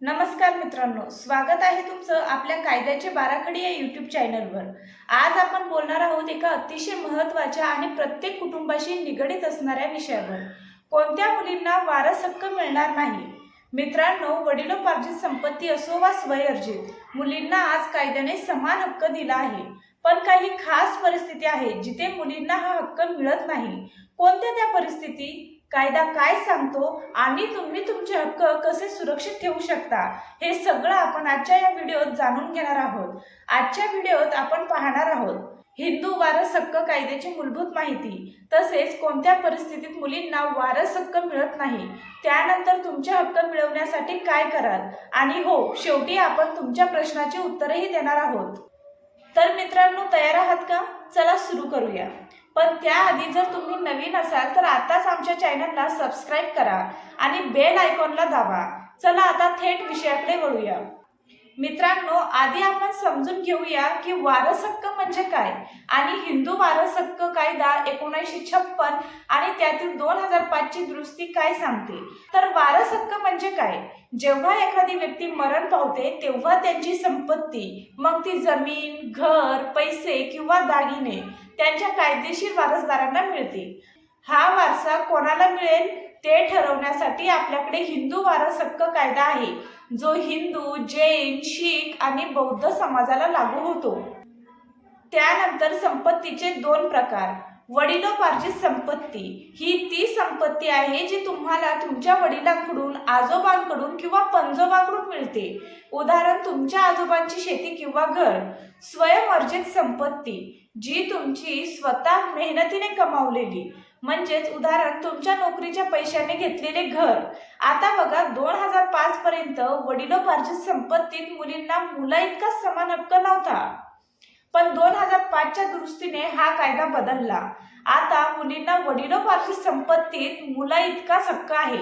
नमस्कार मित्रांनो स्वागत आहे तुमचं आपल्या कायद्याचे बाराखडी या यूट्यूब चॅनलवर आज आपण बोलणार आहोत एका अतिशय महत्त्वाच्या आणि प्रत्येक कुटुंबाशी निगडीत असणाऱ्या विषयावर. कोणत्या मुलींना वारस हक्क मिळणार नाही? मित्रांनो वडिलोपार्जित संपत्ती असो वा स्वयर्जित मुलींना आज कायद्याने समान हक्क दिला आहे. पण काही खास परिस्थिती आहे जिथे मुलींना हा हक्क मिळत नाही. कोणत्या त्या परिस्थिती? कायदा काय सांगतो आणि तुम्ही तुमचे हक्क कसे सुरक्षित ठेवू शकता हे सगळं आपण आजच्या या व्हिडिओत जाणून घेणार आहोत. आजच्या व्हिडिओत आपण पाहणार आहोत हिंदू वारस हक्क कायद्याची मूलभूत माहिती. तसेच कोणत्या परिस्थितीत मुलींना वारस हक्क मिळत नाही त्यानंतर तुमचे हक्क मिळवण्यासाठी काय कराल? आणि हो शेवटी आपण तुमच्या प्रश्नाचे उत्तरही देणार आहोत. तर मित्रांनो तयार आहात का? चला सुरू करूया. पण त्याआधी जर तुम्ही नवीन असाल तर आताच आमच्या चॅनलला सबस्क्राईब करा आणि बेल आयकॉनला दाबा. चला आता थेट विषयाकडे वळूया. मित्रांनो आधी आपण समजून घेऊया की वारस हक्क म्हणजे काय आणि हिंदू वारस हक्क कायदा एकोणीसशे छप्पन आणि त्यातील दोन हजार पाचची दुरुस्ती काय सांगते? तर वारस हक्क म्हणजे काय? जेव्हा एखादी व्यक्ती मरण पावते तेव्हा त्यांची संपत्ती मग ती जमीन घर पैसे किंवा दागिने त्यांच्या कायदेशीर वारसदारांना मिळते हा वारसा कोणाला मिळेल ते ठरवण्यासाठी आपल्याकडे हिंदू वारस हक्क कायदा आहे जो हिंदू जैन शीख आणि बौद्ध समाजाला लागू होतो. त्यानंतर संपत्तीचे दोन प्रकार. वडिलोपार्जित संपत्ती. ही ती संपत्ती आहे जी तुम्हाला तुमच्या वडिलांकडून आजोबांकडून किंवा पंजोबाकडून मिळते. उदाहरण तुमच्या आजोबांची शेती किंवा घर. स्वयंअर्जित संपत्ती जी तुमची स्वतः मेहनतीने कमावलेली. म्हणजेच उदाहरण तुमच्या नोकरीच्या पैशाने घेतलेले घर. आता बघा दोन हजार पाच पर्यंत वडिलोपार्जित संपत्तीत मुलींना मुला इतका समान हक्क नव्हता. पण दोन हजार पाचच्या दुरुस्तीने हा कायदा बदलला. आता मुलींना वडिलोपार्जित संपत्तीत मुला इतकाच हक्क आहे.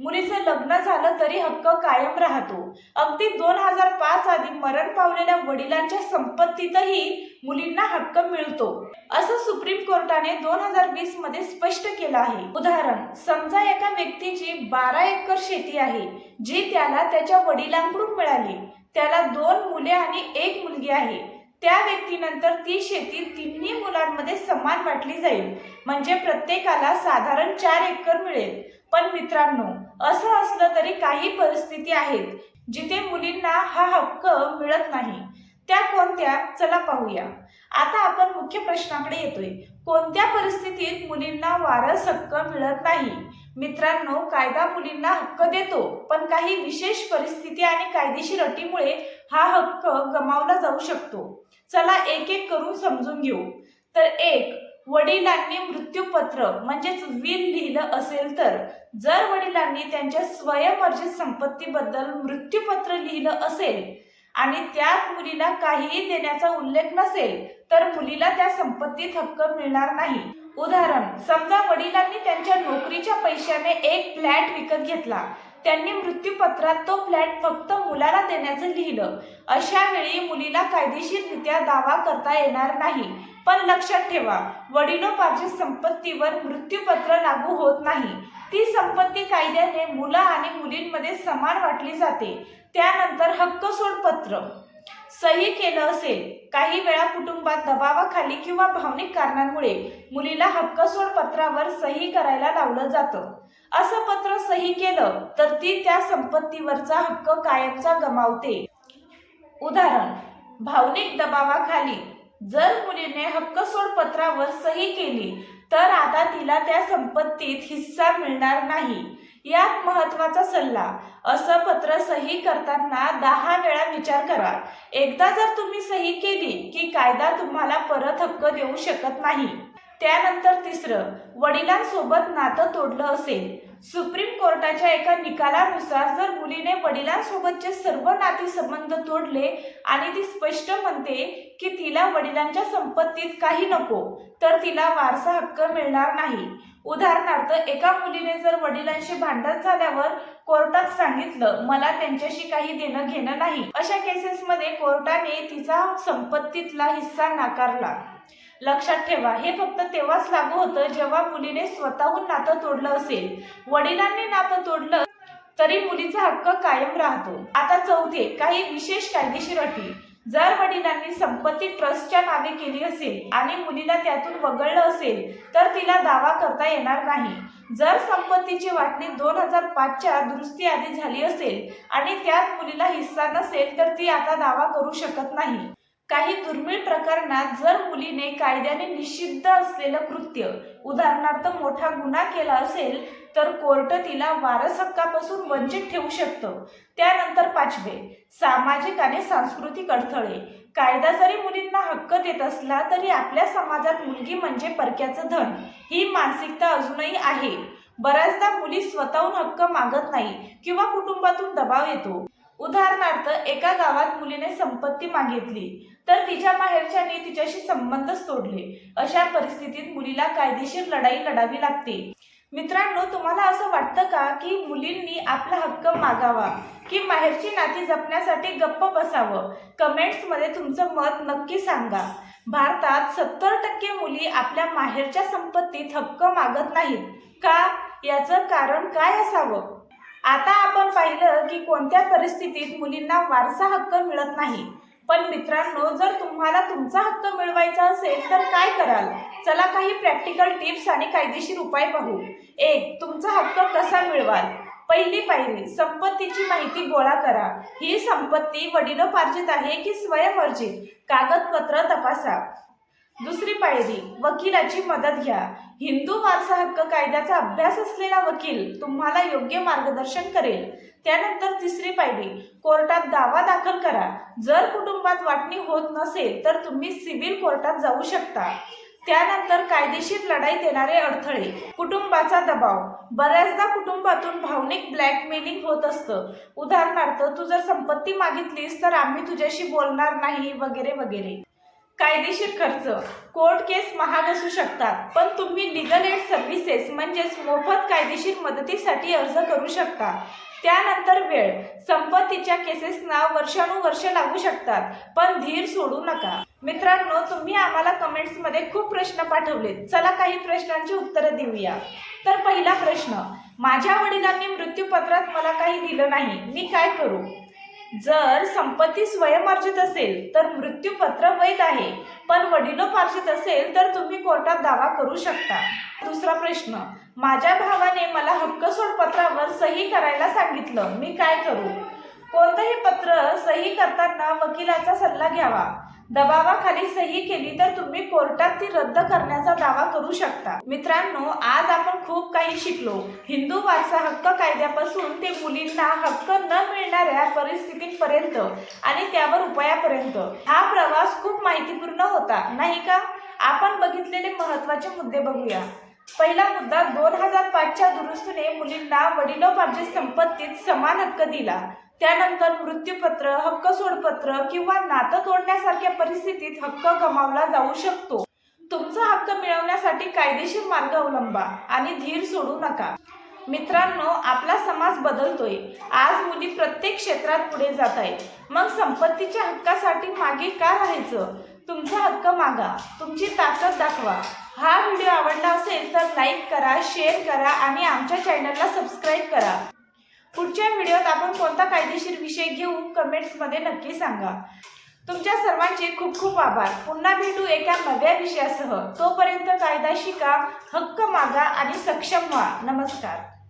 मुलीचं लग्न झालं तरी हक्क कायम राहतो. अगदी दोन हजार पाच आधी मरण पावलेल्या वडिलांच्या संपत्तीतही मुलींना हक्क मिळतो. असं सुप्रीम कोर्टाने दोन हजार वीसमध्ये स्पष्ट केलं आहे. उदाहरण समजा एका व्यक्तीची बारा एकर शेती आहे जी त्याला त्याच्या वडिलांकडून मिळाली. त्याला दोन मुले आणि एक मुलगी आहे. त्या व्यक्तीनंतर ती शेती तिन्ही मुलांमध्ये समान वाटली जाईल. म्हणजे प्रत्येकाला साधारण चार एकर मिळेल. पण मित्रांनो असं असलं तरी काही परिस्थिती आहेत जिथे मुलींना हा हक्क मिळत नाही. त्या कोणत्या? चला पाहूया. आता आपण मुख्य प्रश्नाकडे येतोय. कोणत्या परिस्थितीत मुलींना वारस हक्क मिळत नाही? मित्रांनो कायदा मुलींना हक्क देतो पण काही विशेष परिस्थिती आणि कायदेशीर अटीमुळे हा हक्क गमावला जाऊ शकतो. चला एक एक करून समजून घेऊ. तर एक वडिलांनी मृत्यूपत्र म्हणजेच विल लिहिलं असेल तर जर वडिलांनी त्यांच्या स्वयंवर्जित संपत्तीबद्दल मृत्यूपत्र लिहिलं असेल आणि त्यात मुलीला काहीही देण्याचा उल्लेख नसेल तर मुलीला त्या संपत्तीत हक्क मिळणार नाही. उदाहरण समजा वडिलांनी त्यांच्या नोकरीच्या पैशाने एक फ्लॅट विकत घेतला. त्यांनी मृत्यूपत्रात तो फ्लॅट फक्त मुलाला देण्याचं लिहिलं. अशा वेळी मुलीला कायदेशीररित्या दावा करता येणार नाही. पण लक्षात ठेवा वडिलोपार्जित संपत्तीवर मृत्यूपत्र लागू होत नाही. ती संपत्ती कायद्याने मुलं आणि मुलींमध्ये समान वाटली जाते. त्यानंतर हक्कसोड पत्र सही केलं असेल. काही वेळा कुटुंबात दबावाखाली किंवा भावनिक कारणांमुळे मुलीला हक्कसोड पत्रावर सही करायला लावलं जातं. असं पत्र सही केलं तर ती त्या संपत्तीवरचा हक्क कायमचा गमावते. उदाहरण भावनिक दबावाखाली जर मुलीने हक्कसोड पत्रावर सही केली तर आता तिला त्या संपत्तीत हिस्सा मिळणार नाही. यात महत्त्वाचा सल्ला असं पत्र सही करताना दहा वेळा विचार करा. एकदा जर तुम्ही सही केली की कायदा तुम्हाला परत हक्क देऊ शकत नाही. त्यानंतर तिसरं वडिलांसोबत नातं तोडलं असेल. सुप्रीम कोर्टाच्या एका निकालानुसार जर मुलीने वडिलांसोबतचे सर्व नातेसंबंध तोडले आणि ती स्पष्ट म्हणते की तिला वडिलांच्या संपत्तीत काही नको तर तिला वारसा हक्क मिळणार नाही. उदाहरणार्थ एका मुलीने जर वडिलांशी भांडण झाल्यावर कोर्टात सांगितलं मला त्यांच्याशी काही देणं घेणं नाही. अशा केसेसमध्ये कोर्टाने तिचा संपत्तीतला हिस्सा नाकारला. लक्षात ठेवा हे फक्त तेव्हाच लागू होतं जेव्हा मुलीने स्वतःहून नातं तोडलं असेल. वडिलांनी नातं तोडलं तरी मुलीचा हक्क कायम राहतो. आता चौथे काही विशेष कायदेशीर अटी. जर वडिलांनी संपत्ती ट्रस्टच्या नावे केली असेल आणि मुलीला त्यातून वगळलं असेल तर तिला दावा करता येणार नाही. जर संपत्तीची वाटणी दोन हजार पाचच्या दुरुस्ती आधी झाली असेल आणि त्यात मुलीला हिस्सा नसेल तर ती आता दावा करू शकत नाही. काही दुर्मिळ प्रकरणात जर मुलीने कायद्याने निषिद्ध असलेलं कृत्य उदाहरणार्थ मोठा गुन्हा केला असेल तर कोर्ट तिला वारस हक्कापासून वंचित ठेवू शकतं. त्यानंतर पाचवे सामाजिक आणि सांस्कृतिक अडथळे. कायदा जरी मुलींना हक्क देत असला तरी आपल्या समाजात मुलगी म्हणजे परक्याचं धन. ही मानसिकता अजूनही आहे. बऱ्याचदा मुली स्वतःहून हक्क मागत नाही किंवा कुटुंबातून दबाव येतो. उदाहरणार्थ एका गावात मुलीने संपत्ती मागितली तर तिच्या माहेरच्याने तिच्याशी संबंधच तोडले अशा परिस्थितीत मुलीला कायदेशीर लढाई लढावी लागते. मित्रांनो तुम्हाला असं वाटतं का की मुलींनी आपला हक्क मागावा की माहेरची नाती जपण्यासाठी गप्प बसावं? कमेंट्समध्ये तुमचं मत नक्की सांगा. भारतात सत्तर टक्के मुली आपल्या माहेरच्या संपत्तीत हक्क मागत नाहीत. का? याचं कारण काय असावं? आता आपण पाहिलं की कोणत्या परिस्थितीत मुलींना वारसा हक्क मिळत नाही. पण मित्रांनो जर तुम्हाला तुमचा हक्क मिळवायचा असेल तर काय कराल? चला काही प्रॅक्टिकल टिप्स आणि कायदेशीर उपाय पाहू. एक तुमचा हक्क कसा मिळवाल? पहिली पायरी संपत्तीची माहिती गोळा करा. ही संपत्ती वडिलोपार्जित आहे की स्वयंवर्जित? कागदपत्र तपासा. दुसरी पायरी वकिलाची मदत घ्या. हिंदू वारसा हक्क कायद्याचा अभ्यास असलेला वकील तुम्हाला योग्य मार्गदर्शन करेल. त्यानंतर तिसरी पायरी कोर्टात दावा दाखल करा. जर कुटुंबात वाटणी होत नसेल तर तुम्ही सिव्हिल कोर्टात जाऊ शकता. त्यानंतर कायदेशीर लढाईत येणारे अडथळे कुटुंबाचा दबाव. बऱ्याचदा कुटुंबातून भावनिक ब्लॅकमेलिंग होत असतं. उदाहरणार्थ तू जर संपत्ती मागितलीस तर आम्ही तुझ्याशी बोलणार नाही वगैरे वगैरे. कायदेशीर खर्च. कोर्ट केस महाग असू शकतात पण तुम्ही लिगल एड सर्व्हिसेस म्हणजेच मोफत कायदेशीर मदतीसाठी अर्ज करू शकता. त्यानंतर वेळ. संपत्तीच्या केसेसना वर्षानुवर्ष लागू शकतात पण धीर सोडू नका. मित्रांनो तुम्ही आम्हाला कमेंट्समध्ये खूप प्रश्न पाठवलेत. चला काही प्रश्नांची उत्तरं देऊया. तर पहिला प्रश्न. माझ्या वडिलांनी मृत्यूपत्रात मला काही दिलं नाही. मी काय करू? जर संपत्ती स्वयंअर्जित असेल तर मृत्यूपत्र वैध आहे. पण वडिलोपार्जित असेल तर तुम्ही कोर्टात दावा करू शकता. दुसरा प्रश्न. माझ्या भावाने मला हक्कसोड पत्रावर सही करायला सांगितलं. मी काय करू? कोणतंही पत्र सही करताना वकिलाचा सल्ला घ्यावा. दबावाखाली सही केली तर तुम्ही कोर्टात ती रद्द करण्याचा दावा करू शकता. मित्रांनो आज आपण खूप काही शिकलो. हिंदू वारसा हक्क कायद्यापासून ते मुलींना हक्क न मिळणाऱ्या परिस्थितीपर्यंत आणि त्यावर उपायापर्यंत. हा प्रवास खूप माहितीपूर्ण होता नाही का? आपण बघितलेले महत्त्वाचे मुद्दे बघूया. पहिला मुद्दा दोन हजार पाचच्या दुरुस्तीने मुलींना वडिलोपार्जित संपत्तीत समान हक्क दिला. त्यानंतर मृत्यूपत्र हक्क सोडपत्र किंवा नातं तोडण्यासारख्या परिस्थितीत हक्क गमावला जाऊ शकतो. तुमचा हक्क मिळवण्यासाठी कायदेशीर मार्ग अवलंबा आणि धीर सोडू नका. मित्रांनो आपला समाज बदलतोय. आज मुली प्रत्येक क्षेत्रात पुढे जात आहेत मग संपत्तीच्या हक्कासाठी मागे का राहायचं? तुमचा हक्क मागा. तुमची ताकद दाखवा. हा व्हिडिओ आवडला असेल तर लाईक करा शेअर करा आणि आमच्या चॅनलला सबस्क्राईब करा. पुढच्या व्हिडिओत आपण कोणता कायदेशीर विषय घेऊ कमेंट्समध्ये नक्की सांगा. तुमच्या सर्वांचे खूप खूप आभार. पुन्हा भेटू एका नव्या विषयासह. तोपर्यंत कायदा शिका हक्क मागा आणि सक्षम व्हा. नमस्कार.